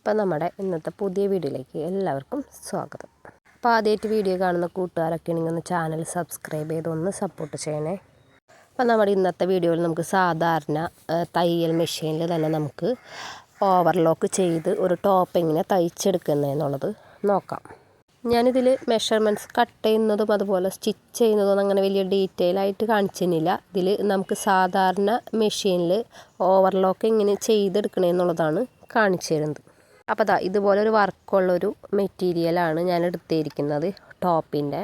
അപ്പോൾ നമ്മുടെ ഇന്നത്തെ പുതിയ വീഡിയോയിലേക്ക് എല്ലാവർക്കും സ്വാഗതം. അപ്പോൾ ആദ്യമായിട്ട് വീഡിയോ കാണുന്ന കൂട്ടുകാരൊക്കെ ആണെങ്കിൽ ഒന്ന് ചാനൽ സബ്സ്ക്രൈബ് ചെയ്ത് ഒന്ന് സപ്പോർട്ട് ചെയ്യണേ. അപ്പോൾ നമ്മുടെ ഇന്നത്തെ വീഡിയോയിൽ നമുക്ക് സാധാരണ തയ്യൽ മെഷീനിൽ തന്നെ നമുക്ക് ഓവർലോക്ക് ചെയ്ത് ഒരു ടോപ്പ് എങ്ങനെ തയ്ച്ചെടുക്കുന്നതെന്നുള്ളത് നോക്കാം. ഞാനിതിൽ മെഷർമെന്റ്സ് കട്ട് ചെയ്യുന്നതും അതുപോലെ സ്റ്റിച്ച് ചെയ്യുന്നതും അങ്ങനെ വലിയ ഡീറ്റെയിൽ ആയിട്ട് കാണിച്ചിരുന്നില്ല. ഇതിൽ നമുക്ക് സാധാരണ മെഷീനിൽ ഓവർലോക്ക് എങ്ങനെ ചെയ്തെടുക്കണമെന്നുള്ളതാണ് കാണിച്ചു തരുന്നത് അപ്പോൾ അതാ ഇതുപോലെ ഒരു വർക്കുള്ളൊരു മെറ്റീരിയലാണ് ഞാൻ എടുത്തിരിക്കുന്നത് ടോപ്പിന്റെ.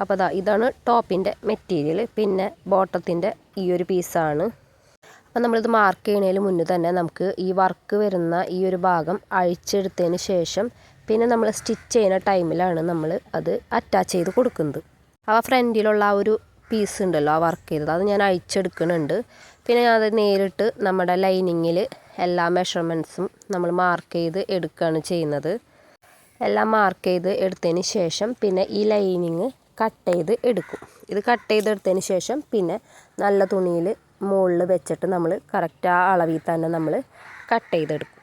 അപ്പോൾ അതാ ഇതാണ് ടോപ്പിന്റെ മെറ്റീരിയൽ പിന്നെ ബോട്ടത്തിന്റെ ഈ ഒരു പീസാണ്. അപ്പം നമ്മളിത് മാർക്ക് ചെയ്യുന്നതിന് മുന്നേ തന്നെ നമുക്ക് ഈ വർക്ക് വരുന്ന ഈ ഒരു ഭാഗം അഴിച്ചെടുത്തതിന് ശേഷം പിന്നെ നമ്മൾ സ്റ്റിച്ച് ചെയ്യുന്ന ടൈമിലാണ് നമ്മൾ അത് അറ്റാച്ച് ചെയ്ത് കൊടുക്കുന്നത്. അപ്പോൾ ഫ്രണ്ടിലുള്ള ആ ഒരു പീസ് ഉണ്ടല്ലോ ആ വർക്ക് ചെയ്തത്. അത് ഞാൻ അഴിച്ചെടുക്കുന്നുണ്ട്. പിന്നെ ഞാൻ അത് നേരിട്ട് നമ്മുടെ ലൈനിങ്ങിൽ എല്ലാ മെഷർമെന്റ്സും നമ്മൾ മാർക്ക് ചെയ്ത് എടുക്കുകയാണ് ചെയ്യുന്നത്. എല്ലാം മാർക്ക് ചെയ്ത് എടുത്തതിന് ശേഷം പിന്നെ ഈ ലൈനിങ് കട്ട് ചെയ്ത് എടുക്കും. ഇത് കട്ട് ചെയ്തെടുത്തതിന് ശേഷം പിന്നെ നല്ല തുണിയിൽ മുകളിൽ വെച്ചിട്ട് നമ്മൾ കറക്റ്റ് ആ അളവിൽ തന്നെ നമ്മൾ കട്ട് ചെയ്തെടുക്കും.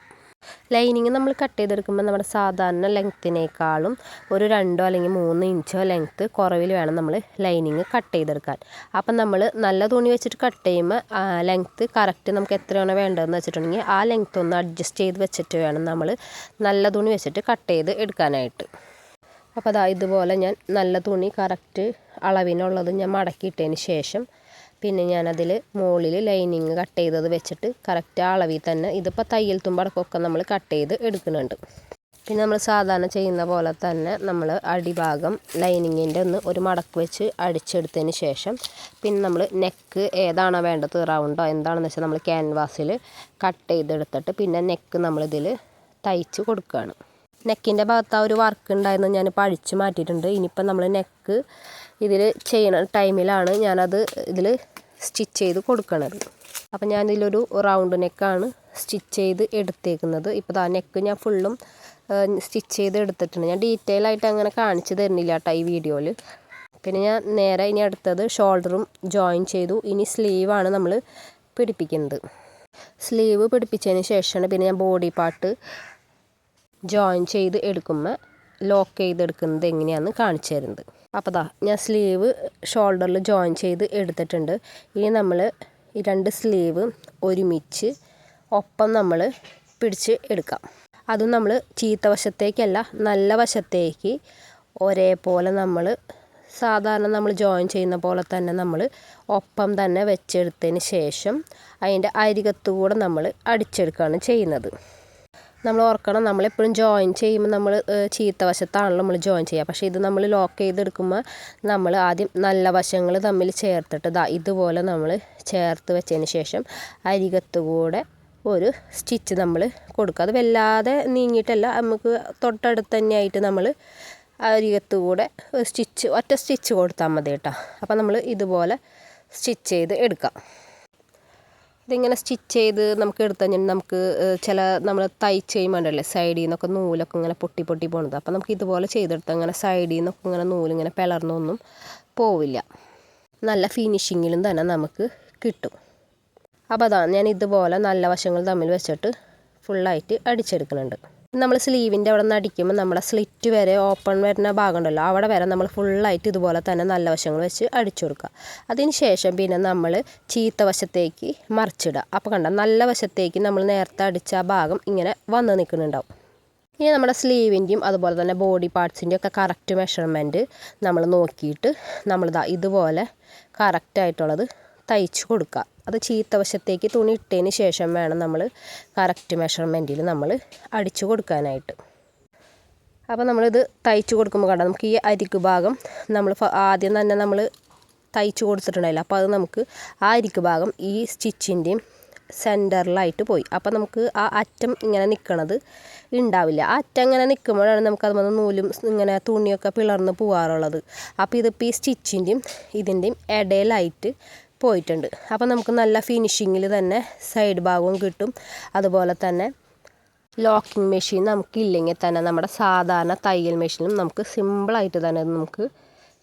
ലൈനിങ് നമ്മൾ കട്ട് ചെയ്തെടുക്കുമ്പോൾ നമ്മുടെ സാധാരണ ലെങ്ത്തിനേക്കാളും ഒരു രണ്ടോ അല്ലെങ്കിൽ മൂന്ന് ഇഞ്ചോ ലെങ്ത്ത് കുറവിൽ വേണം നമ്മൾ ലൈനിങ് കട്ട് ചെയ്തെടുക്കാൻ. അപ്പം നമ്മൾ നല്ല തുണി വെച്ചിട്ട് കട്ട് ചെയ്യുമ്പോൾ ലെങ്ത്ത് കറക്റ്റ് നമുക്ക് എത്രയാണോ വേണ്ടതെന്ന് വെച്ചിട്ടുണ്ടെങ്കിൽ ആ ലെങ്ത്ത് ഒന്ന് അഡ്ജസ്റ്റ് ചെയ്ത് വെച്ചിട്ട് വേണം നമ്മൾ നല്ല തുണി വെച്ചിട്ട് കട്ട് ചെയ്ത് എടുക്കാനായിട്ട്. അപ്പോൾ അതാ ഇതുപോലെ ഞാൻ നല്ല തുണി കറക്റ്റ് അളവിനുള്ളത് ഞാൻ മടക്കിയിട്ടതിന് ശേഷം പിന്നെ ഞാനതിൽ മുകളിൽ ലൈനിങ് കട്ട് ചെയ്തത് വെച്ചിട്ട് കറക്റ്റ് അളവിൽ തന്നെ ഇതിപ്പോൾ തയ്യൽ തുമ്പടക്കമൊക്കെ നമ്മൾ കട്ട് ചെയ്ത് എടുക്കുന്നുണ്ട്. പിന്നെ നമ്മൾ സാധാരണ ചെയ്യുന്ന പോലെ തന്നെ നമ്മൾ അടിഭാഗം ലൈനിങ്ങിന്റെ ഒന്ന് ഒരു മടക്ക് വെച്ച് അടിച്ചെടുത്തതിന് ശേഷം പിന്നെ നമ്മൾ നെക്ക് ഏതാണോ വേണ്ടത് റൗണ്ടോ എന്താണെന്ന് വെച്ചാൽ നമ്മൾ ക്യാൻവാസിൽ കട്ട് ചെയ്തെടുത്തിട്ട് പിന്നെ നെക്ക് നമ്മളിതിൽ തയ്ച്ച് കൊടുക്കുകയാണ് നെക്കിന്റെ ഭാഗത്ത് ആ ഒരു വർക്ക് ഉണ്ടായിരുന്നു. ഞാനിപ്പോൾ അഴിച്ച് മാറ്റിയിട്ടുണ്ട്. ഇനിയിപ്പോൾ നമ്മൾ നെക്ക് ഇതിൽ ചെയ്യണ ടൈമിലാണ് ഞാനത് ഇതിൽ സ്റ്റിച്ച് ചെയ്ത് കൊടുക്കണത്. അപ്പം ഞാനിതിലൊരു റൗണ്ട് നെക്കാണ് സ്റ്റിച്ച് ചെയ്ത് എടുത്തേക്കുന്നത്. ഇപ്പോൾ ആ നെക്ക് ഞാൻ ഫുള്ളും സ്റ്റിച്ച് ചെയ്ത് എടുത്തിട്ടുണ്ട്. ഞാൻ ഡീറ്റെയിൽ ആയിട്ട് അങ്ങനെ കാണിച്ചു തരുന്നില്ല കേട്ടോ ഈ വീഡിയോയിൽ പിന്നെ ഞാൻ നേരെ ഇനി അടുത്തത് ഷോൾഡറും ജോയിൻ ചെയ്തു. ഇനി സ്ലീവാണ് നമ്മൾ പിടിപ്പിക്കുന്നത്. സ്ലീവ് പിടിപ്പിച്ചതിന് ശേഷമാണ് പിന്നെ ഞാൻ ബോഡി പാർട്ട് ജോയിൻ ചെയ്ത് എടുക്കുമ്പോൾ ലോക്ക് ചെയ്തെടുക്കുന്നത് എങ്ങനെയാണെന്ന് കാണിച്ചു തരുന്നത്. അപ്പോൾ ദാ ഞാൻ സ്ലീവ് ഷോൾഡറിൽ ജോയിൻ ചെയ്ത് എടുത്തിട്ടുണ്ട്. ഇനി നമ്മൾ ഈ രണ്ട് സ്ലീവ് ഒരുമിച്ച് ഒപ്പം നമ്മൾ പിടിച്ച് എടുക്കാം. അതും നമ്മൾ ചീത്ത വശത്തേക്കല്ല നല്ല വശത്തേക്ക് ഒരേപോലെ നമ്മൾ സാധാരണ നമ്മൾ ജോയിൻ ചെയ്യുന്ന പോലെ തന്നെ നമ്മൾ ഒപ്പം തന്നെ വെച്ചെടുത്തതിന് ശേഷം അതിന്റെ അരികത്തുകൂടെ നമ്മൾ അടിച്ചെടുക്കുകയാണ് ചെയ്യുന്നത്. നമ്മൾ ഓർക്കണം നമ്മളെപ്പോഴും ജോയിൻ ചെയ്യുമ്പോൾ നമ്മൾ ചീത്ത വശത്താണല്ലോ നമ്മൾ ജോയിൻ ചെയ്യുക. പക്ഷേ ഇത് നമ്മൾ ലോക്ക് ചെയ്തെടുക്കുമ്പോൾ നമ്മൾ ആദ്യം നല്ല വശങ്ങൾ തമ്മിൽ ചേർത്തിട്ട് ദാ ഇതുപോലെ നമ്മൾ ചേർത്ത് വെച്ചതിന് ശേഷം അരികത്ത് കൂടെ ഒരു സ്റ്റിച്ച് നമ്മൾ കൊടുക്കുക. അത് വല്ലാതെ നീങ്ങിയിട്ടല്ല നമുക്ക് തൊട്ടടുത്ത് തന്നെയായിട്ട് നമ്മൾ അരികത്ത് കൂടെ ഒരു സ്റ്റിച്ച് ഒറ്റ സ്റ്റിച്ച് കൊടുത്താൽ മതി കേട്ടോ. അപ്പോൾ നമ്മൾ ഇതുപോലെ സ്റ്റിച്ച് ചെയ്ത് എടുക്കാം. ഇതിങ്ങനെ സ്റ്റിച്ച് ചെയ്ത് നമുക്ക് എടുത്തു കഴിഞ്ഞാൽ നമുക്ക് ചില നമ്മൾ തയ്ച്ച് കഴിയുമ്പോണ്ടല്ലേ സൈഡിൽ നിന്നൊക്കെ നൂലൊക്കെ ഇങ്ങനെ പൊട്ടി പൊട്ടി പോണത്. അപ്പോൾ നമുക്ക് ഇതുപോലെ ചെയ്തെടുത്താൽ ഇങ്ങനെ സൈഡിൽ നിന്നൊക്കെ ഇങ്ങനെ നൂലിങ്ങനെ പിളർന്നൊന്നും പോവില്ല. നല്ല ഫിനിഷിങ്ങിലും തന്നെ നമുക്ക് കിട്ടും. അപ്പോൾ അതാണ് ഞാൻ ഇതുപോലെ നല്ല വശങ്ങൾ തമ്മിൽ വെച്ചിട്ട് ഫുള്ളായിട്ട് അടിച്ചെടുക്കുന്നുണ്ട്. നമ്മൾ സ്ലീവിന്റെ അവിടെ നിന്ന് അടിക്കുമ്പോൾ നമ്മളെ സ്ലിറ്റ് വരെ ഓപ്പൺ വരുന്ന ഭാഗം ഉണ്ടല്ലോ അവിടെ വരെ നമ്മൾ ഫുള്ളായിട്ട് ഇതുപോലെ തന്നെ നല്ല വശങ്ങൾ വെച്ച് അടിച്ചു കൊടുക്കുക. അതിന് ശേഷം പിന്നെ നമ്മൾ ചീത്ത വശത്തേക്ക് മറിച്ചിടുക. അപ്പോൾ കണ്ട നല്ല വശത്തേക്ക് നമ്മൾ നേരത്തെ അടിച്ച ആ ഭാഗം ഇങ്ങനെ വന്ന് നിൽക്കുന്നുണ്ടാവും. ഇനി നമ്മുടെ സ്ലീവിന്റെയും അതുപോലെ തന്നെ ബോഡി പാർട്സിന്റെയും ഒക്കെ കറക്റ്റ് മെഷർമെന്റ് നമ്മൾ നോക്കിയിട്ട് നമ്മളിതാ ഇതുപോലെ കറക്റ്റായിട്ടുള്ളത് തയ്ച്ച് കൊടുക്കുക. അത് ചീത്ത വശത്തേക്ക് തുണി ഇട്ടതിന് ശേഷം വേണം നമ്മൾ കറക്റ്റ് മെഷർമെന്റിൽ നമ്മൾ അടിച്ചു കൊടുക്കാനായിട്ട്. അപ്പോൾ നമ്മളിത് തയ്ച്ചു കൊടുക്കുമ്പോൾ കണ്ട? നമുക്ക് ഈ അരിക്ക് ഭാഗം നമ്മൾ ആദ്യം തന്നെ നമ്മൾ തയ്ച്ച് കൊടുത്തിട്ടുണ്ടായില്ല. അപ്പോൾ അത് നമുക്ക് ആ അരിക്ക് ഭാഗം ഈ സ്റ്റിച്ചിന്റെയും സെന്ററിലായിട്ട് പോയി. അപ്പോൾ നമുക്ക് ആ അറ്റം ഇങ്ങനെ നിൽക്കണത് ഉണ്ടാവില്ല ആ അറ്റം ഇങ്ങനെ നിൽക്കുമ്പോഴാണ് നമുക്ക് അത് വന്ന് നൂലും ഇങ്ങനെ തുണിയൊക്കെ പിളർന്ന് പോകാറുള്ളത് അപ്പോൾ ഇതിപ്പോൾ ഈ സ്റ്റിച്ചിന്റെയും ഇതിന്റെയും ഇടയിലായിട്ട് പോയിട്ടുണ്ട്. അപ്പോൾ നമുക്ക് നല്ല ഫിനിഷിങ്ങിൽ തന്നെ സൈഡ് ഭാഗവും കിട്ടും. അതുപോലെ തന്നെ ലോക്കിംഗ് മെഷീൻ നമുക്കില്ലെങ്കിൽ തന്നെ നമ്മുടെ സാധാരണ തയ്യൽ മെഷീനും നമുക്ക് സിമ്പിളായിട്ട് തന്നെ നമുക്ക്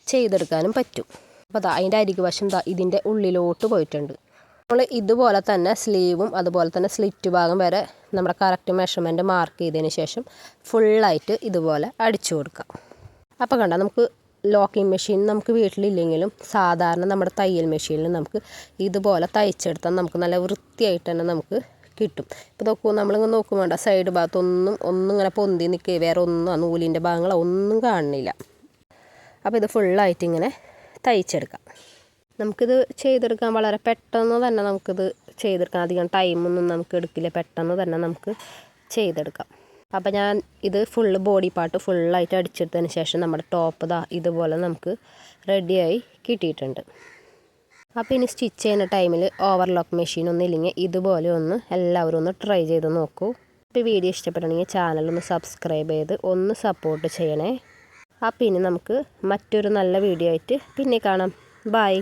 ചെയ്തെടുക്കാനും പറ്റും. അപ്പോൾ അതാ അതിന്റെ അരികു വശം ഇതിന്റെ ഉള്ളിലോട്ട് പോയിട്ടുണ്ട്. നമ്മൾ ഇതുപോലെ തന്നെ സ്ലീവും അതുപോലെ തന്നെ സ്ലിറ്റ് ഭാഗം വരെ നമ്മുടെ കറക്റ്റ് മെഷർമെന്റ് മാർക്ക് ചെയ്തതിന് ശേഷം ഫുള്ളായിട്ട് ഇതുപോലെ അടിച്ചു കൊടുക്കാം. അപ്പോൾ കണ്ട നമുക്ക് ലോക്കിംഗ് മെഷീൻ നമുക്ക് വീട്ടിലില്ലെങ്കിലും സാധാരണ നമ്മുടെ തയ്യൽ മെഷീനിൽ നമുക്ക് ഇതുപോലെ തയ്ച്ചെടുത്താൽ നമുക്ക് നല്ല വൃത്തിയായിട്ട് തന്നെ നമുക്ക് കിട്ടും. ഇപ്പോൾ നോക്കൂ നമ്മളിങ്ങനെ നോക്കും വേണ്ട സൈഡ് ഭാഗത്തൊന്നും ഒന്നും ഇങ്ങനെ പൊന്തി നിൽക്കുക വേറെ ഒന്നും ആ നൂലിന്റെ ഭാഗങ്ങളോ ഒന്നും കാണുന്നില്ല. അപ്പോൾ ഇത് ഫുള്ളായിട്ട് ഇങ്ങനെ തയ്ച്ചെടുക്കാം. നമുക്കിത് ചെയ്തെടുക്കാൻ വളരെ പെട്ടെന്ന് തന്നെ നമുക്കിത് ചെയ്തെടുക്കാം അധികം ടൈമൊന്നും നമുക്ക് എടുക്കില്ല. പെട്ടെന്ന് തന്നെ നമുക്ക് ചെയ്തെടുക്കാം. അപ്പോൾ ഞാൻ ഇത് ഫുള്ള് ബോഡി പാർട്ട് ഫുള്ളായിട്ട് അടിച്ചെടുത്തതിന് ശേഷം നമ്മുടെ ടോപ്പ് ദാ ഇതുപോലെ നമുക്ക് റെഡിയായി കിട്ടിയിട്ടുണ്ട്. അപ്പോൾ ഇനി സ്റ്റിച്ച് ചെയ്യുന്ന ടൈമിൽ ഓവർലോക്ക് മെഷീൻ ഒന്നും ഇല്ലെങ്കിൽ ഇതുപോലെ ഒന്ന് എല്ലാവരും ഒന്ന് ട്രൈ ചെയ്ത് നോക്കൂ. ഇപ്പോൾ വീഡിയോ ഇഷ്ടപ്പെടണമെങ്കിൽ ഒന്ന് സബ്സ്ക്രൈബ് ചെയ്ത് ഒന്ന് സപ്പോർട്ട് ചെയ്യണേ. അപ്പോൾ ഇനി നമുക്ക് മറ്റൊരു നല്ല വീഡിയോ ആയിട്ട് പിന്നെ കാണാം. ബായ്